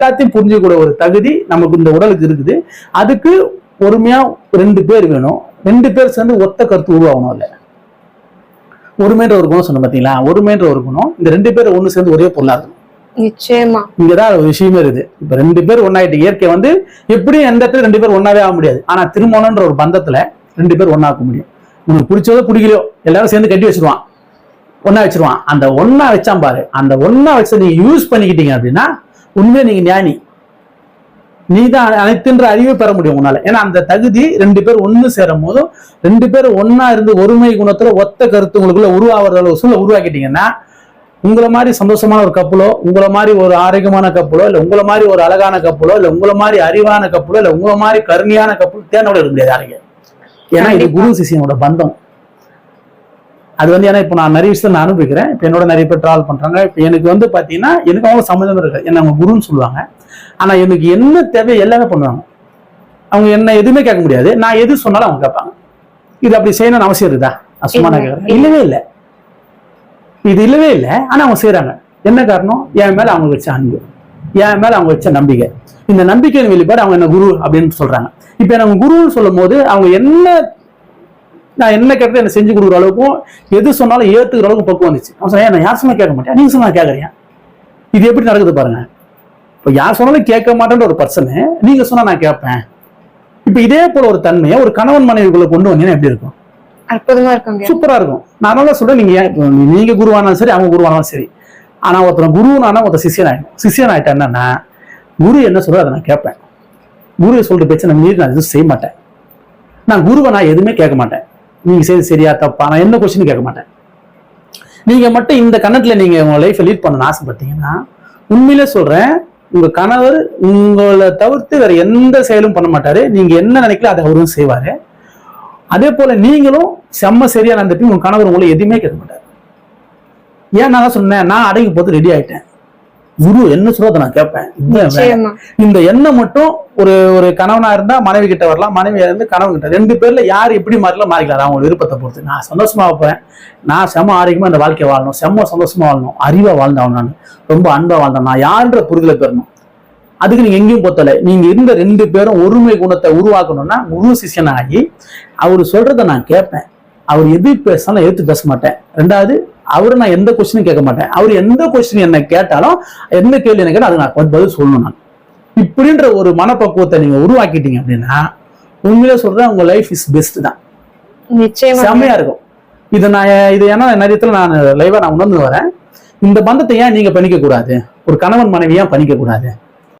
எல்லாத்தையும் புரிஞ்சுக்கூட ஒரு தகுதி நமக்கு இந்த உடலுக்கு இருக்குது. அதுக்கு பொறுமையா ரெண்டு பேர் வேணும். ரெண்டு பேர் சேர்ந்து ஒத்த கருத்து உருவாகணும் இல்ல ஒருமைன்ற ஒரு குணம் சொன்ன பாத்தீங்களா? ஒருமைன்ற ஒரு குணம். இந்த ரெண்டு பேர் ஒண்ணு சேர்ந்து ஒரே பொருளா இருக்கும் நிச்சயமா. இங்கதான் ஒரு விஷயமே இருக்குது. இப்ப ரெண்டு பேர் ஒன்னாயிட்டு இயற்கை வந்து எப்படியும் எந்த இடத்துல ரெண்டு பேர் ஒன்னாவே ஆக முடியாது. ஆனா திருமணம்ன்ற ஒரு பந்தத்துல ரெண்டு பேர் ஒண்ணாக்க முடியும். உனக்கு பிடிச்சதோ பிடிக்கலையோ எல்லாரும் சேர்ந்து கட்டி வச்சிருவான். ஒண்ணா வச்சிருவான். அந்த ஒண்ணா வச்சான் பாரு. அந்த ஒண்ணா வச்சு நீங்க யூஸ் பண்ணிக்கிட்டீங்க அப்படின்னா உண்மையை நீங்க ஞானி. நீ தான் அனைத்துன்ற அறிவை பெற முடியும் உன்னால. ஏன்னா அந்த தகுதி ரெண்டு பேர் ஒண்ணு சேரும் போதும் ரெண்டு பேர் ஒன்னா இருந்து ஒருமை குணத்துல ஒத்த கருத்து உங்களுக்குள்ள உருவாகிற அளவு சூழலை உருவாக்கிட்டீங்கன்னா உங்களை மாதிரி சந்தோஷமான ஒரு கப்பலோ உங்களை மாதிரி ஒரு ஆரோக்கியமான கப்பலோ இல்ல உங்களை மாதிரி ஒரு அழகான கப்பலோ இல்ல உங்களை மாதிரி அறிவான கப்பலோ இல்ல உங்களை மாதிரி கருணையான கப்பல் தேனோட இருக்க முடியாது யாருங்க ஏன்னா இது குரு சிஷியனோட பந்தம். அது வந்து ஏன்னா இப்போ நான் நிறைய விஷயத்துல நான் அனுபவிக்கிறேன். இப்போ என்னோட நிறைய பேர் ட்ராவல் பண்றாங்க. இப்போ எனக்கு வந்து பாத்தீங்கன்னா எனக்கு அவங்க சம்மந்தம் இருக்கு என்ன அவங்க குருன்னு சொல்லுவாங்க. ஆனா எனக்கு என்ன தேவை எல்லாமே பண்ணுவாங்க. அவங்க என்ன எதுவுமே கேட்க முடியாது. நான் எது சொன்னாலும் அவங்க கேட்பாங்க. இது அப்படி செய்யணும்னு அவசியம் இருக்குதா? சும்மா நான் கேட்கறேன். இல்லவே இல்லை. இது இல்லவே இல்லை. ஆனா அவங்க செய்றாங்க. என்ன காரணம்? என் மேல அவங்க வச்ச அன்பு. என் மேல அவங்க வச்ச நம்பிக்கை. இந்த நம்பிக்கையின் வெளிப்பாடு அவங்க என்ன குரு அப்படின்னு சொல்றாங்க. இப்ப எனக்கு குருன்னு சொல்லும் போது அவங்க என்ன நான் என்ன கேட்டது என்ன செஞ்சு கொடுக்குற அளவுக்கும் எது சொன்னாலும் ஏத்துக்கிற அளவுக்கு பக்குவம் வந்துச்சு. அவன் சொன்னா நான் யார் சொன்னா கேட்க மாட்டேன். நீங்க சொன்னா கேட்கறீங்க இது எப்படி நடக்குது பாருங்க. இப்போ யார் சொன்னாலும் கேட்க மாட்டேன்ற ஒரு பர்சனு நீங்க சொன்னா நான் கேட்பேன். இப்ப இதே போல ஒரு தன்மையை ஒரு கணவன் மனைவிக்குள்ள கொண்டு வந்தீங்கன்னா எப்படி இருக்கும்? அற்புதமா இருக்குங்க. சூப்பரா இருக்கும். நான் தான் சொல்றேன் நீங்க நீங்க குருவானாலும் சரி அவங்க குருவானாலும் சரி. ஆனா ஒருத்தன் குருவானா ஒருத்தன் சிஷியன் ஆயிடும் சிஷியன் ஆயிட்டா என்னன்னா குரு என்ன சொல்றோ அதை நான் கேட்பேன். குரு சொல்ற பேச்சை நான் மீறி நான் எதுவும் செய்ய மாட்டேன். நான் குருவை நான் எதுவுமே கேட்க மாட்டேன். நீங்கள் செய்து சரியா தப்பா? நான் என்ன கொஸ்டின் கேட்க மாட்டேன். நீங்கள் மட்டும் இந்த கணக்குல நீங்கள் உங்கள் லைஃப்பை லீட் பண்ணணும்னு ஆசைப்பட்டீங்கன்னா உண்மையிலே சொல்கிறேன் உங்கள் கணவர் உங்களை தவிர்த்து வேற எந்த செயலும் பண்ண மாட்டார். நீங்கள் என்ன நினைக்கல அதை அவரும் செய்வார். அதே போல் நீங்களும் செம்ம சரியாக நடந்துட்டு உங்கள் கணவர் உங்களை எதுவுமே கேட்க மாட்டார். ஏன் நான் தான் சொன்னேன்? நான் அடங்கி போட்டு ரெடி ஆகிட்டேன் குரு என்ன சொல்றோ அதை நான் கேட்பேன். இந்த எண்ணம் மட்டும் ஒரு ஒரு கணவனா இருந்தா மனைவி கிட்ட வரலாம் மனைவியா இருந்து கணவன் கிட்ட. ரெண்டு பேர்ல யார் எப்படி மாறலாம் மாறிக்கலாம். அவங்க விருப்பத்தை பொறுத்து. நான் சந்தோஷமா வைப்பேன் நான் செம ஆரோக்கியமா இந்த வாழ்க்கையை வாழணும். செம்ம சந்தோஷமா வாழணும். அறிவா வாழ்ந்தவன் நான். ரொம்ப அன்பா வாழ்ந்தேன் நான். யாருன்ற புரிதலை பெறணும். அதுக்கு நீங்க எங்கேயும் பொத்தல. நீங்க இருந்த ரெண்டு பேரும் ஒருமை குணத்தை உருவாக்கணும்னா குரு சிஷ்யன் ஆகி அவர் சொல்றதை நான் கேட்பேன். அவர் எது பேசினாலும் எடுத்து பேச மாட்டேன். ரெண்டாவது அவரை நான் எந்த கொஸ்டினும் கேட்க மாட்டேன் அவர் எந்த கொஸ்டின் என்ன கேட்டாலும் எந்த கேள்வி என்ன கேட்டாலும் அது நான் பதில் சொல்லணும் நான். இப்படின்ற ஒரு மனப்பக்குவத்தை நீங்க உருவாக்கிட்டீங்க அப்படின்னா உண்மையிலே சொல்றேன் உங்க லைஃப் இஸ் பெஸ்ட் தான். நிச்சயமா. செம்மையா இருக்கும். இது நான் இது ஏன்னா நிறைய இடத்துல நான் லைவா நான் உணர்ந்து வரேன். இந்த பந்தத்தை ஏன் நீங்க பண்ணிக்க கூடாது ஒரு கணவன் மனைவி ஏன் பண்ணிக்க கூடாது